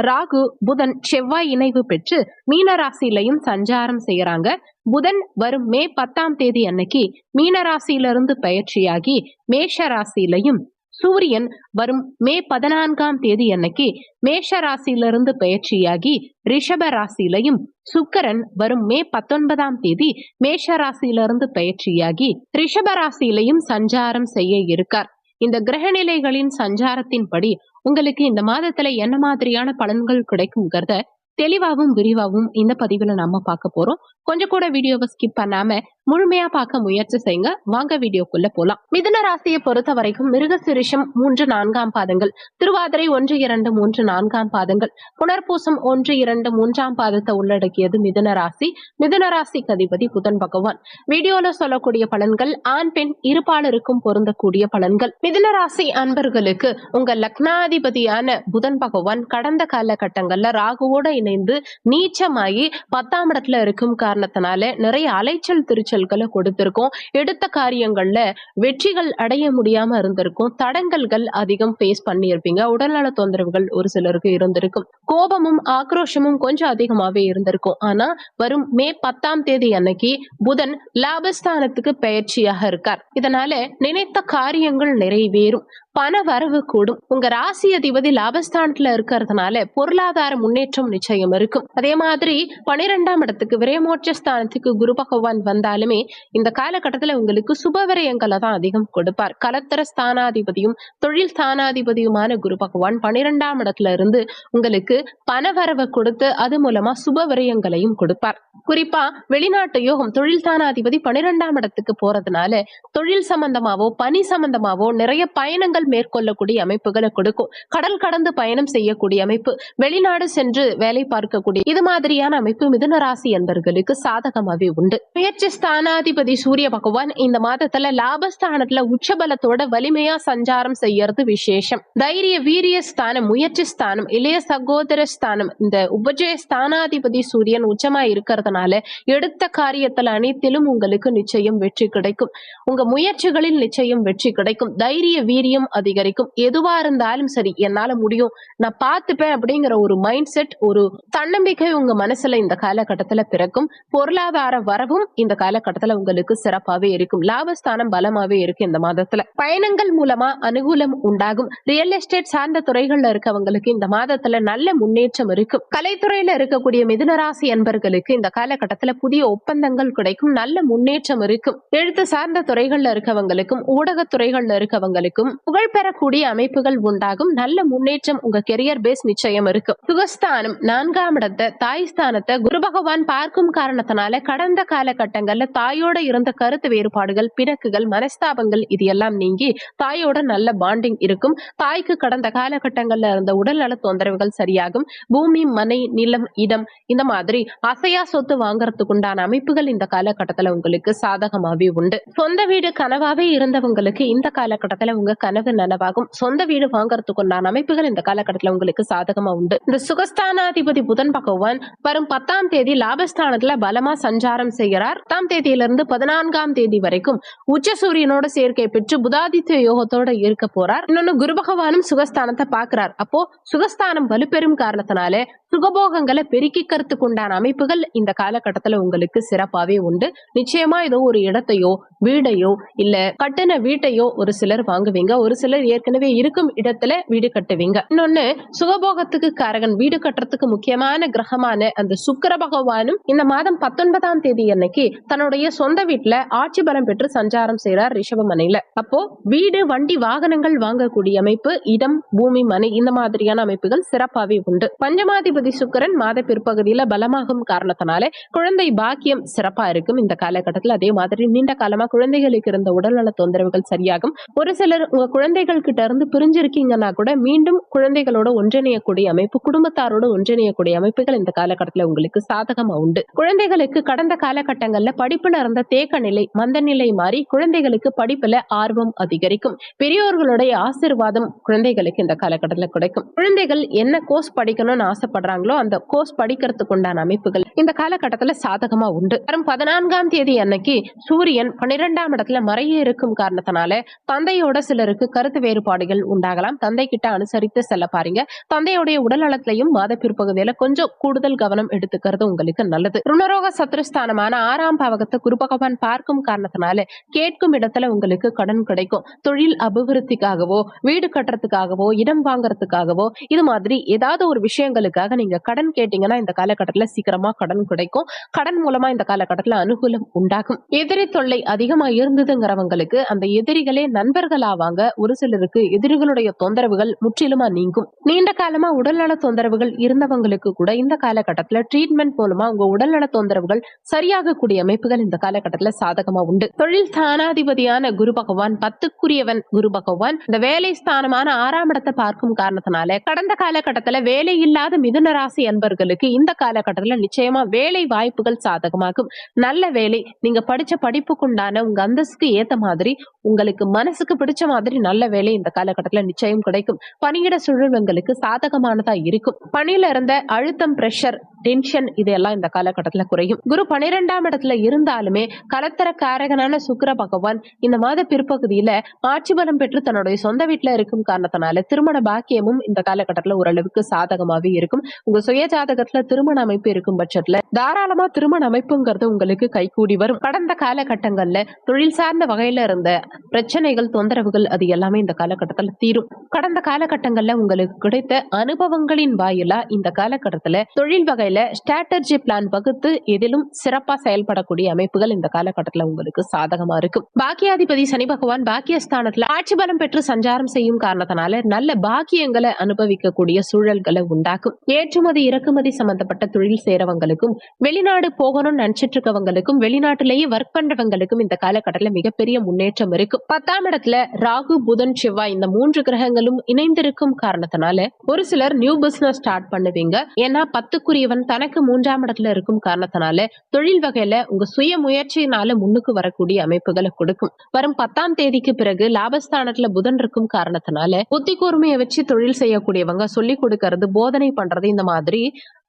ராகு புதன் செவ்வாய் இணைவு பெற்று மீனராசிலையும் சஞ்சாரம் செய்யறாங்க புதன் வரும் மே பத்தாம் தேதி அன்னைக்கு மீனராசியிலிருந்து பயிற்சியாகி மேஷ ராசியிலையும் சூரியன் வரும் மே பதினான்காம் தேதி அன்னைக்கு மேஷ ராசியிலிருந்து பயிற்சியாகி ரிஷப ராசியிலையும் சுக்கரன் வரும் மே பத்தொன்பதாம் தேதி மேஷ ராசியிலிருந்து பயிற்சியாகி ரிஷப ராசியிலையும் சஞ்சாரம் செய்ய இருக்கார். இந்த கிரகநிலைகளின் சஞ்சாரத்தின்படி உங்களுக்கு இந்த மாதத்துல என்ன மாதிரியான பலன்கள் கிடைக்குங்கிறத தெளிவாகவும் விரிவாகவும் இந்த பதிவுல நம்ம பார்க்க போறோம். கொஞ்சம் கூட வீடியோவை ஸ்கிப் பண்ணாம முழுமையா பார்க்க முயற்சி செய்யுங்க. வாங்க வீடியோக்குள்ள போலாம். மிதுன ராசியை பொறுத்த வரைக்கும் மிருக சிரிஷம் மூன்று நான்காம் பாதங்கள். திருவாதிரை ஒன்று இரண்டு மூன்று நான்காம் பாதங்கள். புனர்பூசம் ஒன்று இரண்டு மூன்றாம் பாதத்தை உள்ளடக்கியது மிதுன ராசி. மிதுன ராசிக்கு அதிபதி புதன் பகவான். வீடியோல சொல்லக்கூடிய பலன்கள் ஆண் பெண் இருபாலருக்கும் பொருந்தக்கூடிய பலன்கள். மிதுன ராசி அன்பர்களுக்கு உங்க லக்னாதிபதியான புதன் பகவான் கடந்த காலகட்டங்கள்ல ராகுவோட இணைந்து நீச்சமாகி பத்தாம் இடத்துல இருக்கும் காரணத்தினால நிறைய அலைச்சல் திருச்சல் திருச்சல்களை கொடுத்திருக்கோம். எடுத்த காரியங்கள்ல வெற்றிகள் அடைய முடியாம இருந்திருக்கும். தடங்கல்கள் அதிகம் ஃபேஸ் பண்ணியிருப்பீங்க. உடல்நல தொந்தரவுகள் ஒரு சிலருக்கு இருந்திருக்கும். கோபமும் ஆக்ரோஷமும் கொஞ்சம் அதிகமாவே இருந்திருக்கும். ஆனா வரும் மே பத்தாம் தேதி அன்னைக்கு புதன் லாபஸ்தானத்துக்கு பயிற்சியாக இருக்கார். இதனால நினைத்த காரியங்கள் நிறைவேறும். பண வரவு கூடும். உங்க ராசி அதிபதி லாபஸ்தானத்துல இருக்கிறதுனால பொருளாதார முன்னேற்றம் நிச்சயம் இருக்கும். அதே மாதிரி பனிரெண்டாம் இடத்துக்கு விரயமோட்ச ஸ்தானத்துக்கு குரு பகவான் வந்தாலுமே இந்த காலகட்டத்துல உங்களுக்கு சுப விரயங்களை தான் அதிகம் கொடுப்பார். கலத்தர ஸ்தானாதிபதியும் தொழில் ஸ்தானாதிபதியுமான குரு பகவான் பனிரெண்டாம் இடத்துல இருந்து உங்களுக்கு பணவரவை கொடுத்து அது மூலமா சுப விரயங்களையும் கொடுப்பார். குறிப்பா வெளிநாட்டு யோகம் தொழில் ஸ்தானாதிபதி பனிரெண்டாம் இடத்துக்கு போறதுனால தொழில் சம்பந்தமாவோ பணி சம்பந்தமாவோ நிறைய பயணங்கள் பயணங்கள் மேற்கொள்ளக்கூடிய அமைப்புகளை கொடுக்கும். கடல் கடந்து பயணம் செய்யக்கூடிய அமைப்பு வெளிநாடு சென்று வேலை பார்க்கக்கூடிய இது மாதிரியான அமைப்பு மிதுன ராசி என்பர்களுக்கு சாதகமாவே உண்டு. முயற்சி ஸ்தானாதிபதி சூரிய பகவான் இந்த மாதத்துல லாபஸ்தானத்துல உச்சபலத்தோட வலிமையா சஞ்சாரம் செய்யறது விசேஷம். தைரிய வீரிய ஸ்தானம் முயற்சி ஸ்தானம் இளைய சகோதர ஸ்தானம் இந்த உபஜய ஸ்தானாதிபதி சூரியன் உச்சமா இருக்கிறதுனால எடுத்த காரியத்துல அனைத்திலும் உங்களுக்கு நிச்சயம் வெற்றி கிடைக்கும். உங்க முயற்சிகளில் நிச்சயம் வெற்றி கிடைக்கும். தைரிய வீரியம் அதிகரிக்கும். எதுவா இருந்தாலும் சரி என்னால முடியும். நான் பார்த்துப்பேன் அப்படிங்கிற ஒரு மைண்ட் செட் ஒரு தன்னம்பிக்கை உங்க மனசுல இந்த காலகட்டத்துல பிறக்கும். பொருளாதார வரவும் இந்த காலகட்டத்துல உங்களுக்கு சிறப்பாவே இருக்கும். லாபஸ்தானம் பலமாவே இருக்கு இந்த மாதத்துல. பயணங்கள் மூலமா அனுகூலம் உண்டாகும். ரியல் எஸ்டேட் சார்ந்த துறைகள்ல இருக்கவங்களுக்கு இந்த மாதத்துல நல்ல முன்னேற்றம் இருக்கும். கலைத்துறையில இருக்கக்கூடிய மிதுனராசி என்பர்களுக்கு இந்த காலகட்டத்துல புதிய ஒப்பந்தங்கள் கிடைக்கும். நல்ல முன்னேற்றம் இருக்கும். எழுத்து சார்ந்த துறைகள்ல இருக்கவங்களுக்கும் ஊடகத்துறைகள்ல இருக்கவங்களுக்கும் புகழ் பெறக்கூடிய அமைப்புகள் உண்டாகும். நல்ல முன்னேற்றம் உங்க கெரியர் பேஸ் நிச்சயம் இருக்கும் சுகஸ்தானம் நான்காம் இடத்தை தாய் ஸ்தானத்தை குரு பகவான் பார்க்கும் காரணத்தினால கடந்த காலகட்டங்கள்ல தாயோட இருந்த கருத்து வேறுபாடுகள் பிணக்குகள் மனஸ்தாபங்கள் இது எல்லாம் நீங்கி தாயோட நல்ல பாண்டிங் இருக்கும். தாய்க்கு கடந்த காலகட்டங்கள்ல இருந்த உடல்நல தொந்தரவுகள் சரியாகும். பூமி மனை நிலம் இடம் இந்த மாதிரி அசையா சொத்து வாங்குறதுக்கு உண்டான அமைப்புகள் இந்த காலகட்டத்துல உங்களுக்கு சாதகமாவே உண்டு. சொந்த வீடு கனவாவே இருந்தவங்களுக்கு இந்த காலகட்டத்துல உங்க கனவு நனவாகும். சொந்த வீடு வாங்கறதுக்குண்டான அமைப்புகள் இந்த காலகட்டத்தில் உங்களுக்கு சாதகமா உண்டு. இந்த சுகஸ்தானாதிபதி புதன் பகவான் வரும் பத்தாம் தேதி லாபஸ்தானத்துல பலமா சஞ்சாரம் செய்கிறார். பத்தாம் தேதியிலிருந்து பதினான்காம் தேதி வரைக்கும் உச்ச சூரியனோட சேர்க்கை பெற்று புதாதித்ய யோகத்தோட இருக்க போறார். இன்னொன்னு குரு பகவானும் சுகஸ்தானத்தை பாக்குறார் அப்போ சுகஸ்தானம் வலுப்பெறும் காரணத்தினால சுகபோகங்களை பெருக்கிக்கிறதுக்கு உண்டான அமைப்புகள் இந்த காலகட்டத்துல உங்களுக்கு சிறப்பாவே உண்டு. நிச்சயமா ஏதோ ஒரு இடத்தையோ வீடையோ இல்ல கட்டின வீட்டையோ ஒரு சிலர் வாங்குவீங்க. ஒரு சிலர் ஏற்கனவே இருக்கும் இடத்துல வீடு கட்டுவீங்க. இன்னொன்னு சுகபோகத்துக்கு காரகன் வீடு கட்டுறதுக்கு முக்கியமான கிரகமான அந்த சுக்கிர பகவானும் இந்த மாதம் பத்தொன்பதாம் தேதி அன்னைக்கு தன்னுடைய சொந்த வீட்டுல ஆட்சி பலம் பெற்று சஞ்சாரம் செய்யறார் ரிஷபமனையில அப்போ வீடு வண்டி வாகனங்கள் வாங்கக்கூடிய அமைப்பு இடம் பூமி மனை இந்த மாதிரியான அமைப்புகள் சிறப்பாவே உண்டு. பஞ்சமாதிபதி சுக்கிரன் மாத பிற்பகுதியில பலமாகும் காரணத்தினால குழந்தை பாக்கியம் சிறப்பா இருக்கும் இந்த காலகட்டத்தில். அதே மாதிரி நீண்ட காலமா குழந்தைகளுக்கு இருந்த உடல்நல தொந்தரவுகள் சரியாகும். ஒரு சிலர் உங்க குழந்தைகள் கிட்ட இருந்து பிரிஞ்சிருக்கீங்கன்னா கூட மீண்டும் குழந்தைகளோட ஒன்றிணையக்கூடிய அமைப்பு குடும்பத்தாரோட ஒன்றிணையக்கூடிய அமைப்புகள் இந்த காலகட்டத்தில் உங்களுக்கு சாதகமா உண்டு. குழந்தைகளுக்கு கடந்த காலகட்டங்கள்ல படிப்புல இருந்த தேக்க நிலை மந்த நிலை மாறி குழந்தைகளுக்கு படிப்புல ஆர்வம் அதிகரிக்கும். பெரியோர்களுடைய ஆசிர்வாதம் குழந்தைகளுக்கு இந்த காலகட்டத்துல கிடைக்கும். குழந்தைகள் என்ன கோர்ஸ் படிக்கணும்னு ஆசைப்படுறாங்களோ அந்த கோர்ஸ் படிக்கிறதுக்கு உண்டான அமைப்புகள் இந்த காலகட்டத்துல சாதகமா உண்டு. வரும் பதினான்காம் தேதி அன்னைக்கு சூரியன் பன்னிரெண்டாம் இடத்துல மறைய இருக்கும் காரணத்தினால தந்தையோட சிலருக்கு கருத்து வேறுபாடுகள் உண்டாகலாம். தந்தை கிட்ட அனுசரித்து செல்ல பாருங்க. தந்தையுடைய உடல் நலத்திலையும் மாத பிற்பகுதியில கொஞ்சம் கூடுதல் கவனம் எடுத்துக்கிறது உங்களுக்கு நல்லது. ருணரோக சத்ருஸ்தானமான ஆறாம் பாவகத்தை குரு பகவான் பார்க்கும் காரணத்தினால கேட்கும் இடத்துல உங்களுக்கு கடன் கிடைக்கும். தொழில் அபிவிருத்திக்காகவோ வீடு கட்டுறதுக்காகவோ இடம் வாங்குறதுக்காகவோ இது மாதிரி ஏதாவது ஒரு விஷயங்களுக்காக நீங்க கடன் கேட்டீங்கன்னா இந்த காலகட்டத்தில் சீக்கிரமா கடன் கிடைக்கும். கடன் மூலமா இந்த காலகட்டத்தில் அனுகூலம் உண்டாகும். எதிரி தொல்லை அதிகமா இருந்ததுங்கிறவங்களுக்கு அந்த எதிரிகளே நண்பர்கள் ஆவாங்க ஒரு சிலருக்கு எதிரிகளுடைய தொந்தரவுகள் முற்றிலுமா நீங்கும். நீண்ட காலமா உடல்நல தொந்தரவுகள் இருந்தவங்களுக்கு கூட இந்த காலகட்டத்துல ட்ரீட்மெண்ட் மூலமா உங்க உடல்நல தொந்தரவுகள் சரியாகக்கூடிய அமைப்புகள் இந்த காலகட்டத்துல சாதகமா உண்டு. தொழில் ஸ்தானாதிபதியான குரு பகவான் பத்துக்குரியவன் குரு பகவான் இந்த வேலை ஸ்தானமான ஆறாம் இடத்தை பார்க்கும் காரணத்தினால கடந்த காலகட்டத்துல வேலை இல்லாத மிதுன ராசி அன்பர்களுக்கு இந்த காலகட்டத்துல நிச்சயமா வேலை வாய்ப்புகள் சாதகமாகும். நல்ல வேலை நீங்க படிச்ச படிப்புக்குண்டான உங்க அந்தஸ்துக்கு ஏத்த மாதிரி உங்களுக்கு மனசுக்கு பிடிச்ச மாதிரி நல்ல வேலை இந்த காலகட்டத்துல நிச்சயம் கிடைக்கும். பணியிட சூழல் உங்களுக்கு சாதகமானதா இருக்கும். பணியில இருந்த அழுத்தம் பிரஷர் டென்ஷன் இதெல்லாம் இந்த காலகட்டத்துல குறையும். குரு பனிரெண்டாம் இடத்துல இருந்தாலுமே கலத்தர காரகனான சுக்கிர பகவான் இந்த மாத பிற்பகுதியில ஆட்சி பலம் பெற்று தன்னுடைய சொந்த வீட்டுல இருக்கும் காரணத்தினால திருமண பாக்கியமும் இந்த காலகட்டத்துல ஓரளவுக்கு சாதகமாவே இருக்கும். உங்க சுய ஜாதகத்துல திருமண அமைப்பு இருக்கும் பட்சத்துல தாராளமா திருமண அமைப்புங்கிறது உங்களுக்கு கைகூடி வரும். கடந்த காலகட்டங்கள்ல தொழில் சார்ந்த வகையில இருந்த பிரச்சனைகள் தொந்தரவுகள் அது எல்லாமே இந்த காலகட்டத்தில் தீரும். கடந்த காலகட்டங்கள்ல உங்களுக்கு கிடைத்த அனுபவங்களின் வாயிலா இந்த காலகட்டத்துல தொழில் வகையில ஸ்ட்ராட்டஜி பிளான் வகுத்து எதிலும் சிறப்பா செயல்படக்கூடிய அமைப்புகள் இந்த காலகட்டத்துல உங்களுக்கு சாதகமா இருக்கும். பாக்கியாதிபதி சனி பகவான் பாக்கியஸ்தானத்துல ஆட்சி பலம் பெற்று சஞ்சாரம் செய்யும் காரணத்தினால நல்ல பாக்கியங்களை அனுபவிக்கக்கூடிய சூழல்களை உண்டாக்கும். ஏற்றுமதி இறக்குமதி சம்பந்தப்பட்ட தொழில் சேரவங்களுக்கும் வெளிநாடு போகணும்னு நினைச்சிட்டு இருக்கவங்களுக்கும் வெளிநாட்டிலேயே ஒர்க் பண்றவங்களுக்கும் இந்த காலகட்டத்துல மிகப்பெரிய முன்னேற்றம் இருக்கு பத்தாம் இடத்துல ராகு புதன் செவ்வாய் இந்த மூன்று கிரகங்களும் இணைந்திருக்கும் காரணத்தினால ஒரு சிலர் நியூ பிசினஸ் ஸ்டார்ட் பண்ணுவீங்க. ஏன்னா பத்துக்குரியவன் தனக்கு மூன்றாம் இடத்துல இருக்கும் காரணத்தினால தொழில் வகையில உங்க சுய முயற்சியினால முன்னுக்கு வரக்கூடிய அமைப்புகளை கொடுக்கும். வரும் பத்தாம் தேதிக்கு பிறகு லாபஸ்தானத்துல புதன் இருக்கும் காரணத்தினால புத்தி கூர்மையை வச்சு தொழில் செய்யக்கூடியவங்க சொல்லி கொடுக்கறது போதனை பண்றது இந்த மாதிரி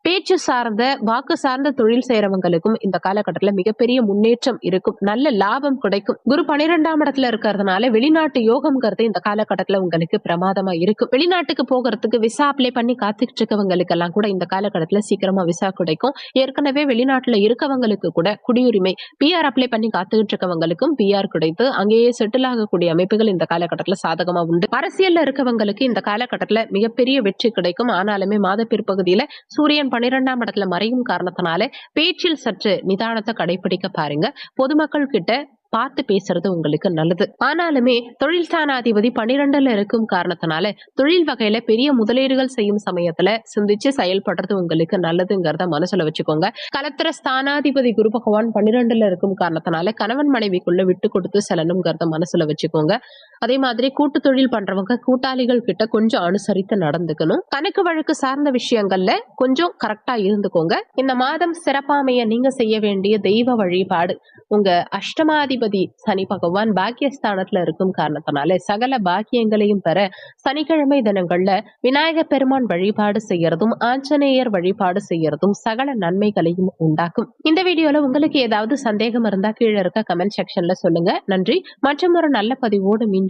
பேச்சு சார்ந்த வாக்கு சார்ந்த தொழில் செய்யறவங்களுக்கும் இந்த காலகட்டத்தில் மிகப்பெரிய முன்னேற்றம் இருக்கும். நல்ல லாபம் கிடைக்கும். குரு பனிரெண்டாம் இடத்துல இருக்கிறதுனால வெளிநாட்டு யோகம்ங்கிறது இந்த காலகட்டத்தில் உங்களுக்கு பிரமாதமா இருக்கும். வெளிநாட்டுக்கு போகிறதுக்கு விசா அப்ளை பண்ணி காத்துக்கிட்டு இருக்கவங்களுக்கு எல்லாம் கூட இந்த காலகட்டத்தில் சீக்கிரமா விசா கிடைக்கும். ஏற்கனவே வெளிநாட்டுல இருக்கவங்களுக்கு கூட குடியுரிமை பிஆர் அப்ளை பண்ணி காத்துக்கிட்டு இருக்கவங்களுக்கும் பிஆர் கிடைத்து அங்கேயே செட்டில் ஆகக்கூடிய அமைப்புகள் இந்த காலகட்டத்தில் சாதகமா உண்டு. அரசியல்ல இருக்கவங்களுக்கு இந்த காலகட்டத்தில் மிகப்பெரிய வெற்றி கிடைக்கும். ஆனாலுமே மாத பிற்பகுதியில சூரியன் பன்னிரெண்டாம் இடத்துல மறையும் காரணத்தினால பேச்சில் சற்று நிதானத்தை கடைபிடிக்க பாருங்க. பொதுமக்கள் கிட்ட பார்த்து பேசுறது உங்களுக்கு நல்லது. ஆனாலுமே தொழில் ஸ்தானாதிபதி பன்னிரெண்டுல இருக்கும் காரணத்தினால தொழில் வகையில பெரிய முதலீடுகள் செய்யும் சமயத்துல சிந்திச்சு செயல்படுறது உங்களுக்கு நல்லதுங்கிறத மனசுல வச்சுக்கோங்க. கலத்திர ஸ்தானாதிபதி குரு பகவான் பன்னிரெண்டுல இருக்கும் காரணத்தினால கணவன் மனைவிக்குள்ள விட்டு கொடுத்து செல்லணுங்கிறத மனசுல வச்சுக்கோங்க. அதே மாதிரி கூட்டு தொழில் பண்றவங்க கூட்டாளிகள் கிட்ட கொஞ்சம் அனுசரித்து நடந்துக்கணும். கணக்கு வழக்கு சார்ந்த விஷயங்கள்ல கொஞ்சம் கரெக்டா இருந்துக்கோங்க. இந்த மாதம் சிறப்பாமைய நீங்க செய்ய வேண்டிய தெய்வ வழிபாடு உங்க அஷ்டமாதிபதி சனி பகவான் பாக்கியஸ்தானத்துல இருக்கும் காரணத்தினால சகல பாக்கியங்களையும் பெற சனிக்கிழமை தினங்கள்ல விநாயக பெருமான் வழிபாடு செய்யறதும் ஆஞ்சநேயர் வழிபாடு செய்யறதும் சகல நன்மைகளையும் உண்டாக்கும். இந்த வீடியோல உங்களுக்கு ஏதாவது சந்தேகம் இருந்தா கீழே இருக்க கமெண்ட் செக்ஷன்ல சொல்லுங்க. நன்றி. மற்றும் ஒரு நல்ல பதிவோடு மீண்டும்